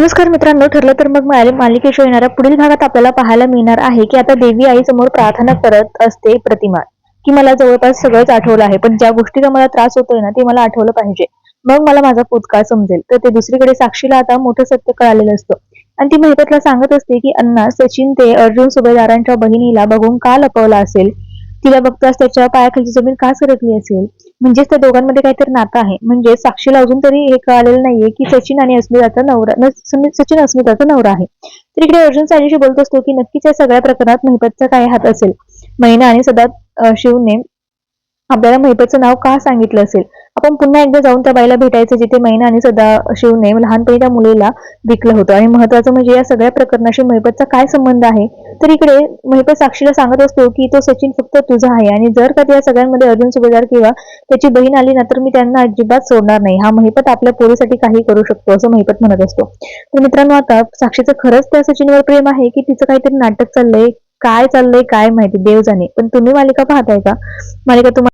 नमस्कार मित्रांनो ठरलं तर मग मालिकेच्या येणाऱ्या पुढील भागात आपल्याला पाहायला मिळणार आहे की आता देवी आई समोर प्रार्थना करत असते प्रतिमा की मला जवळपास सगळंच आठवलं आहे पण ज्या गोष्टीचा मला त्रास होतोय ना ते मला आठवलं पाहिजे. मग मला माझा पोतकाळ समजेल. तर ते दुसरीकडे साक्षीला आता मोठं सत्य कळालेलं असतं. आणि ती महिपतला सांगत असते की अण्णा सचिन ते अर्जुन सुभेदारांच्या बहिणीला बघून का लपवला असेल? तिला बघताच त्याच्या पायाखालची जमीन का सरकली असेल? म्हणजेच त्या दोघांमध्ये काहीतरी नातं आहे. म्हणजे साक्षीला अजून तरी हे कळालेलं नाहीये की सचिन आणि अस्मिताचा नवरा सचिन अस्मिताचा नवरा आहे. तर इकडे अर्जुन साजीशी बोलत असतो की नक्कीच या सगळ्या प्रकरणात महिपतचा काय हात असेल? महिना आणि सदा शिवने आपल्याला महिपतचं नाव का सांगितलं असेल? आपण पुन्हा एकदा जाऊन त्या बाईला भेटायचं जिथे मैना आणि सदा शिवने लहानपणी त्या मुलीला विकलं होतं. आणि महत्वाचं म्हणजे या सगळ्या प्रकरणाशी महिपतचा काय संबंध आहे? तर इकडे महिपत साक्षीला सांगत असतो की तो सचिन फक्त तुझा आहे आणि जर का त्या सगळ्यांमध्ये अर्जुन सुभेदार किंवा त्याची बहीण आली ना तर मी त्यांना अजिबात सोडणार नाही. हा महिपत आपल्या पोरीसाठी काही करू शकतो असं महिपत म्हणत असतो. तर मित्रांनो आता साक्षीचं खरंच त्या सचिनवर प्रेम आहे की तिचं काहीतरी नाटक चाललंय? काय चाललंय? काय माहिती? देव जाणे. पण तुम्ही मालिका पाहताय का? मालिका तुम्हाला